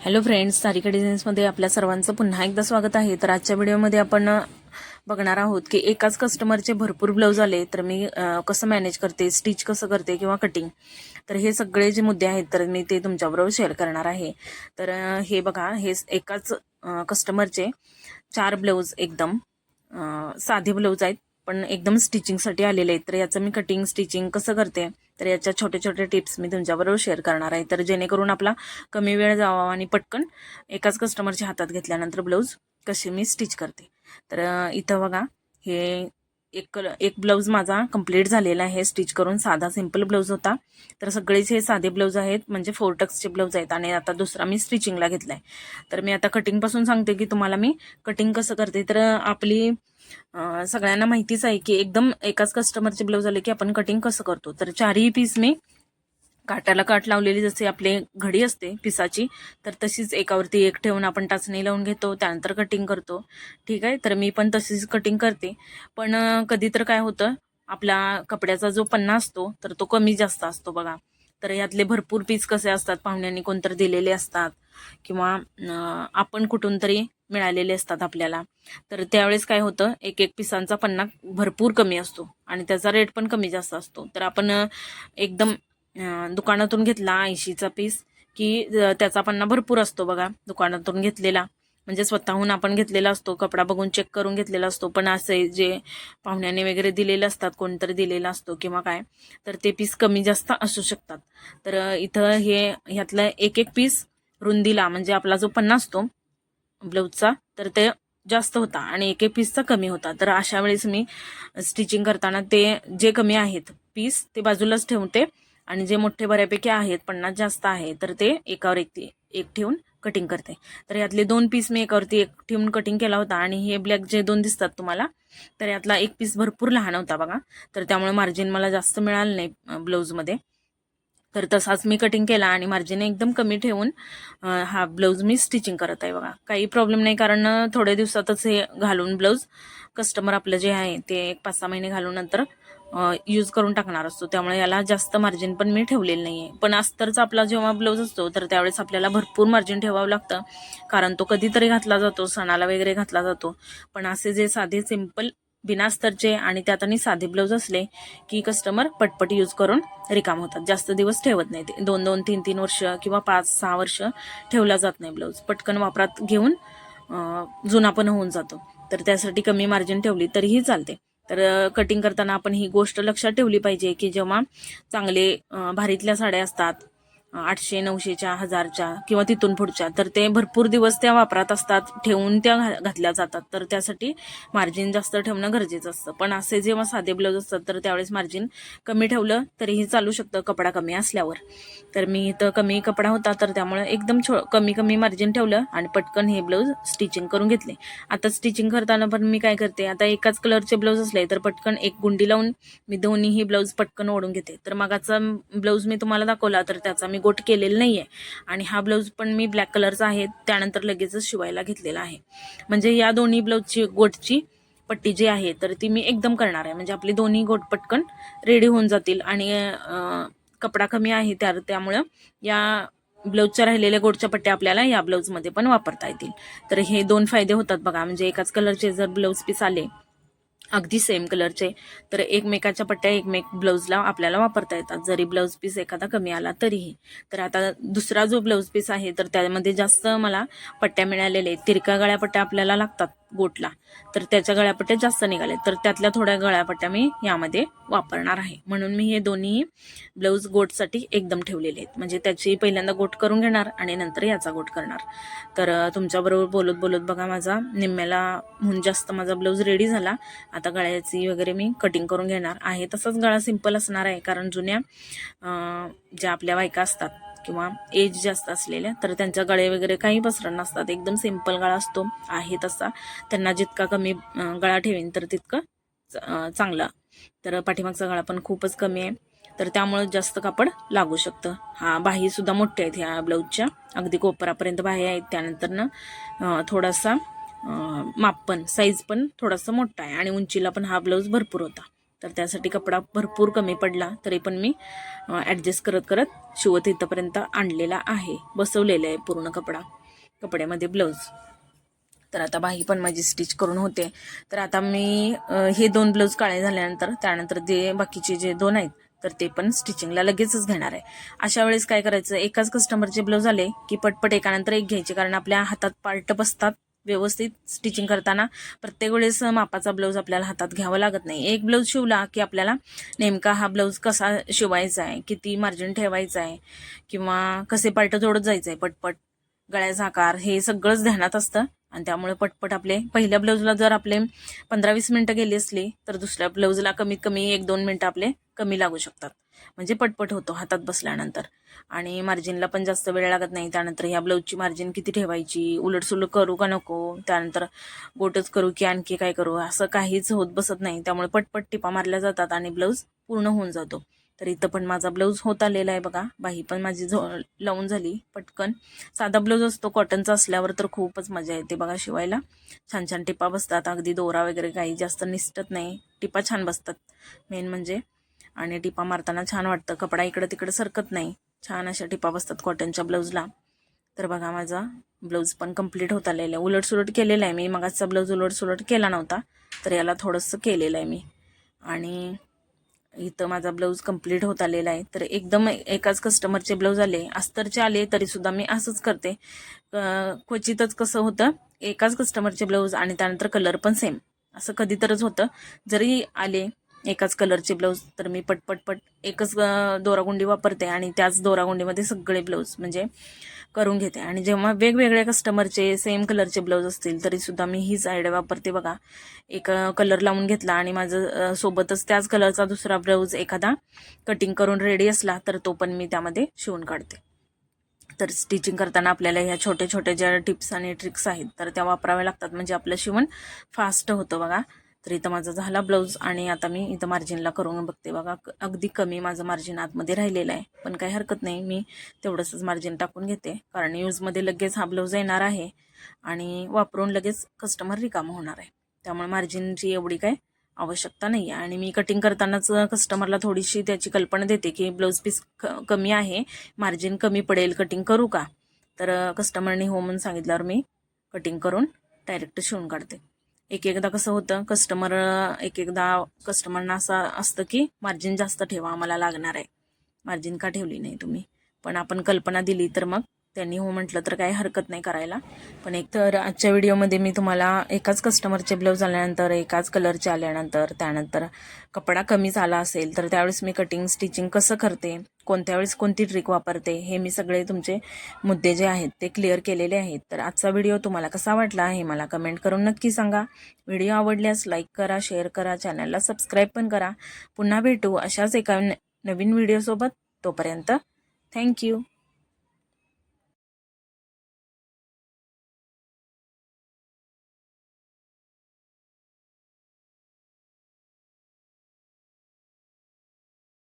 Hello friends तारिका डिझाईन्समध्ये आपल्या सर्वांचं पुन्हा एकदा स्वागत आहे. तर आजच्या व्हिडिओमध्ये आपण बघणार आहोत की एकाच कस्टमरचे भरपूर ब्लाऊज आले तर मी कसं मॅनेज करते स्टिच कसं करते किंवा कटिंग तर हे सगळे जे मुद्दे आहेत तर मी ते तुमच्याबरोबर शेअर करणार आहे. तर हे बघा हे एकाच कस्टमरचे चार ब्लाऊज एकदम साधे ब्लाऊज आहेत पण एकदम स्टिचिंगसाठी आलेले आहेत. तर याचं मी कटिंग स्टिचिंग कसं करते तर याच्या छोटे छोटे टिप्स मी तुमच्याबरोबर शेअर करणार आहे. तर जेणेकरून आपला कमी वेळ जावा आणि पटकन एकाच कस्टमरच्या हातात घेतल्यानंतर ब्लाऊज कसे मी स्टिच करते. तर इथं बघा हे एक कल एक ब्लाऊज माझा कंप्लीट झालेला आहे. स्टिच करून साधा सिंपल ब्लाऊज होता. तर सगळेच हे साधे ब्लाऊज आहेत. म्हणजे फोर टक्सचे ब्लाऊज आहेत आणि आता दुसरा मी स्टिचिंगला घेतला आहे तर मी आता कटिंगपासून सांगते की तुम्हाला मी कटिंग कसं करते. तर आपली सगळ्यांना माहितीच आहे की एकदम एकाच कस्टमरचे ब्लाऊज आले की आपण कटिंग कसं करतो. तर चारही पीस मी काटाला काट लावलेली जसे आपले घडी असते पिसाची तर तशीच एकावरती एक ठेवून आपण टाचणी लावून घेतो त्यानंतर कटिंग करतो. ठीक आहे? तर मी पण तशीच कटिंग करते. पण कधी तर काय होतं आपला कपड्याचा जो पन्ना असतो तर तो कमी जास्त असतो बघा. तर यातले भरपूर पीस कसे असतात पाहुण्यांनी कोणतर दिलेले असतात किंवा आपण कुठून तरी मिळालेले असतात आपल्याला. तर त्यावेळेस काय होतं एक एक पिसांचा पन्ना भरपूर कमी असतो आणि त्याचा रेट पण कमी जास्त असतो. तर आपण एकदम दुकानातून घेतला ऐंशीचा पीस की त्याचा पन्ना भरपूर असतो बघा दुकानातून घेतलेला. म्हणजे स्वतःहून आपण घेतलेला असतो कपडा बघून चेक करून घेतलेला असतो पण असे जे पाहुण्याने वगैरे दिलेले असतात कोणतरी दिलेला असतो किंवा काय तर ते पीस कमी जास्त असू शकतात. तर इथं हे ह्यातलं एक एक पीस रुंदीला म्हणजे आपला जो पन्ना असतो ब्लाऊजचा तर ते जास्त होता आणि एक एक पीसचा कमी होता. तर अशा वेळेस मी स्टिचिंग करताना ते जे कमी आहेत पीस ते बाजूलाच ठेवते. आणि जे मोठे बऱ्यापैकी आहेत पन्नास जास्त आहे तर ते एकावर एक एक ठेवून कटिंग करते. तर यातले दोन पीस मी एकावरती एक ठेवून कटिंग केला होता आणि हे ब्लॅक जे दोन दिसतात तुम्हाला तर यातला एक पीस भरपूर लहान होता बघा. तर त्यामुळे मार्जिन मला जास्त मिळालं नाही ब्लाऊजमध्ये तर तसाच मी कटिंग केला आणि मार्जिन एकदम कमी ठेवून हा ब्लाऊज मी स्टिचिंग करत आहे बघा. काही प्रॉब्लेम नाही कारण थोड्या दिवसातच हे घालून ब्लाऊज कस्टमर आपलं जे आहे ते एक पाच सहा महिने घालून नंतर यूज करून टाकणार असतो. त्यामुळे याला जास्त मार्जिन पण मी ठेवलेलं नाही आहे पण अस्तरचा आपला जेव्हा ब्लाऊज असतो तर त्यावेळेस आपल्याला भरपूर मार्जिन ठेवावं लागतं. कारण तो कधीतरी घातला जातो सणाला वगैरे घातला जातो. पण असे जे साधे सिंपल बिनास्तरचे आणि त्यात आणि साधे ब्लाऊज असले की कस्टमर पटपट यूज करून रिकाम होतात. जास्त दिवस ठेवत नाही ते. दोन दोन तीन तीन वर्ष किंवा पाच सहा वर्ष ठेवला जात नाही ब्लाऊज पटकन वापरात घेऊन जुना पण होऊन जातो. तर त्यासाठी कमी मार्जिन ठेवली तरीही चालते. तर कटिंग करताना आपण ही गोष्ट लक्षात ठेवली पाहिजे की जेव्हा चांगले भारीतल्या साड्या असतात आठशे नऊशेच्या हजारच्या किंवा तिथून पुढच्या तर ते भरपूर दिवस त्या वापरात असतात ठेवून त्या घा- घातल्या जातात. तर त्यासाठी मार्जिन जास्त ठेवणं गरजेचं असतं. पण असे जेव्हा साधे ब्लाऊज असतात तर त्यावेळेस मार्जिन कमी ठेवलं तरीही चालू शकतं कपडा कमी असल्यावर. तर मी इथं कमी कपडा होता तर त्यामुळे एकदम छो कमी कमी मार्जिन ठेवलं आणि पटकन हे ब्लाऊज स्टिचिंग करून घेतले. आता स्टिचिंग करताना पण मी काय करते आता एकाच कलरचे ब्लाऊज असले तर पटकन एक गुंडी लावून मी दोन्हीही ब्लाऊज पटकन ओढून घेते. तर मागाचा ब्लाऊज मी तुम्हाला दाखवला तर त्याचा मी गोट केलेलं नाही आहे आणि हा ब्लाऊज पण मी ब्लॅक कलरचा आहे त्यानंतर लगेचच शिवायला घेतलेला आहे. म्हणजे या दोन्ही ब्लाऊजची गोटची पट्टी जी आहे तर ती मी एकदम करणार आहे. म्हणजे आपली दोन्ही गोट पटकन रेडी होऊन जातील. आणि कपडा कमी आहे त्या त्यामुळं या ब्लाऊजच्या राहिलेल्या गोडच्या पट्ट्या आपल्याला या ब्लाऊजमध्ये पण वापरता येतील. तर हे दोन फायदे होतात बघा. म्हणजे एकाच कलरचे जर ब्लाऊज पीस आले अगदी सेम कलरचे तर एकमेकाच्या पट्ट्या एकमेक ब्लाऊजला आपल्याला वापरता येतात. जरी ब्लाऊज पीस एखादा कमी आला तरीही. तर आता दुसरा जो ब्लाऊज पीस आहे तर त्यामध्ये जास्त मला पट्ट्या मिळालेल्या आहेत. तिरका गळ्यापट्ट्या आपल्याला लागतात. गोटला तर त्याच्या गळ्यापट्ट्या जास्त निघाले. तर त्यातल्या थोड्या गळ्यापट्ट्या मी यामध्ये वापरणार आहे. म्हणून मी हे दोन्ही ब्लाऊज गोटसाठी एकदम ठेवलेले आहेत. म्हणजे त्याची पहिल्यांदा गोट करून घेणार आणि नंतर याचा गोट करणार. तर तुमच्याबरोबर बोलत बोलत बघा माझा निम्म्याला म्हणून जास्त माझा ब्लाऊज रेडी झाला. आता गळ्याची वगैरे मी कटिंग करून घेणार आहे. तसाच गळा सिंपल असणार आहे. कारण जुन्या ज्या आपल्या बायका असतात किंवा एज जास्त असलेल्या तर त्यांच्या गळे वगैरे काही पसरण नसतात. एकदम सिंपल गळा असतो आहे तसा. त्यांना जितका कमी गळा ठेवीन तर तितकं च- चांगला. तर पाठीमागचा गळा पण खूपच कमी आहे. तर त्यामुळे जास्त कापड लागू शकतं. हा बाही सुद्धा मोठ्या आहेत ह्या ब्लाऊजच्या अगदी कोपरापर्यंत बाही आहेत. त्यानंतर ना थोडासा माप पण साईज पण थोडासा मोठा आहे. आणि उंचीला पण हा ब्लाऊज भरपूर होता. तर त्यासाठी कपडा भरपूर कमी पडला तरी पण मी ॲडजस्ट करत करत शिवत इथंपर्यंत आणलेला आहे बसवलेलं आहे पूर्ण कपडा कपड्यामध्ये ब्लाऊज तर आता बाही पण माझी स्टिच करून होते. तर आता मी हे दोन ब्लाऊज काळे झाल्यानंतर त्यानंतर जे बाकीचे जे दोन आहेत तर ते पण स्टिचिंगला लगेचच घेणार आहे. अशा वेळेस काय करायचं एकाच कस्टमरचे ब्लाऊज आले की पटपट एकानंतर एक घ्यायचे कारण आपल्या हातात पार्ट बसतात. व्यवस्थित स्टिचिंग करताना प्रत्येक वेळेस मापाचा ब्लाऊज आपल्याला हातात घ्यावा लागत नाही. एक ब्लाऊज शिवला की आपल्याला नेमका हा ब्लाऊज कसा शिवायचा आहे? किती मार्जिन ठेवायचं आहे? किंवा कसे पार्ट जोडत जायचं आहे पटपट गळ्याचा आकार हे सगळंच ध्यानात असतं. आणि त्यामुळे पटपट आपले पहिल्या ब्लाऊजला जर आपले पंधरा वीस मिनटं गेली असली तर दुसऱ्या ब्लाऊजला कमीत कमी एक दोन मिनटं आपले कमी लागू शकतात. म्हणजे पटपट होतो हातात बसल्यानंतर. आणि मार्जिनला पण जास्त वेळ लागत नाही. त्यानंतर ह्या ब्लाऊजची मार्जिन किती ठेवायची? उलटसुलट करू का नको? त्यानंतर गोटच करू की आणखी काय करू? असं काहीच होत बसत नाही. त्यामुळे पटपट टिपा मारल्या जातात आणि ब्लाऊज पूर्ण होऊन जातो. तर इथं पण माझा ब्लाऊज होत आलेला आहे बघा. बाही पण माझी झो लावून झाली पटकन. साधा ब्लाऊज असतो. कॉटनचा असल्यावर तर खूपच मजा येते बघा शिवायला. छान छान टिपा बसतात. अगदी दोरा वगैरे काही जास्त निसटत नाही. टिपा छान बसतात. मेन म्हणजे आणि टिपा मारताना छान वाटतं. कपडा इकडं तिकडं सरकत नाही. छान अशा टिपा बसतात कॉटनच्या ब्लाऊजला. तर बघा माझा ब्लाऊज पण कंप्लीट होत आलेला आहे. उलटसुलट केलेला आहे मी. मगाचा ब्लाऊज उलटसुलट केला नव्हता तर याला थोडंसं केलेलं आहे मी. आणि इथं माझा ब्लाऊज कंप्लीट होत आलेला आहे. तर एकदम एकाच कस्टमरचे ब्लाऊज आले. अस्तरचे आले तरीसुद्धा मी असंच करते. क्वचितच कसं होतं एकाच कस्टमरचे ब्लाऊज आणि त्यानंतर कलर पण सेम असं कधीतरच होतं. जरी आले एकाच कलरचे ब्लाऊज तर मी पटपट पट एकच दोरागुंडी वापरते आणि त्याच दोरागुंडीमध्ये सगळे ब्लाऊज म्हणजे करून घेते. आणि जेव्हा वेगवेगळ्या कस्टमरचे सेम कलरचे ब्लाऊज असतील तरी सुद्धा मी हीच आयडिया वापरते बघा. एक कलर लावून घेतला आणि माझं सोबतच त्याच कलरचा दुसरा ब्लाऊज एखादा कटिंग करून रेडी असला तर तो पण मी त्यामध्ये शिवून काढते. तर स्टिचिंग करताना आपल्याला ह्या छोट्या छोट्या ज्या टिप्स आणि ट्रिक्स आहेत तर त्या वापराव्या लागतात. म्हणजे आपलं शिवण फास्ट होतं बघा. तर इथं माझा झाला ब्लाऊज आणि आता मी इथं मार्जिनला करून बघते. बघा अगदी कमी माझं मार्जिन आतमध्ये राहिलेलं आहे. पण काही हरकत नाही मी तेवढंसंच मार्जिन टाकून घेते. कारण यूजमध्ये लगेच हा ब्लाऊज येणार आहे आणि वापरून लगेच कस्टमर रिकामं होणार आहे. त्यामुळे मार्जिनची एवढी काय आवश्यकता नाही आहे आणि मी कटिंग करतानाच कस्टमरला थोडीशी त्याची कल्पना देते की ब्लाऊज पीस क कमी आहे मार्जिन कमी पडेल कटिंग करू का? तर कस्टमरने हो म्हणून सांगितल्यावर मी कटिंग करून डायरेक्ट शिवून काढते. एक एकदा कसं होतं कस्टमर एक एकदा कस्टमरना असं असतं की मार्जिन जास्त ठेवा आम्हाला लागणार आहे. मार्जिन का ठेवली नाही तुम्ही? पण आपण कल्पना दिली तर मग त्यांनी हो म्हटलं तर काही हरकत नाही करायला. पण एक तर आजच्या व्हिडिओमध्ये मी तुम्हाला एकाच कस्टमरचे ब्लाऊज आल्यानंतर एकाच कलरचे आल्यानंतर त्यानंतर कपडा कमीच आला असेल तर त्यावेळेस मी कटिंग स्टिचिंग कसं करते कोणत्या वेळेस कोणती ट्रिक वापरते हे मी सगळे तुमचे मुद्दे जे आहेत ते क्लिअर केलेले आहेत. तर आजचा व्हिडिओ तुम्हाला कसा वाटला हे मला कमेंट करून नक्की सांगा. व्हिडिओ आवडल्यास लाईक करा शेअर करा चॅनलला सबस्क्राईब पण करा. पुन्हा भेटू अशाच एका न- नवीन व्हिडिओसोबत तोपर्यंत थँक्यू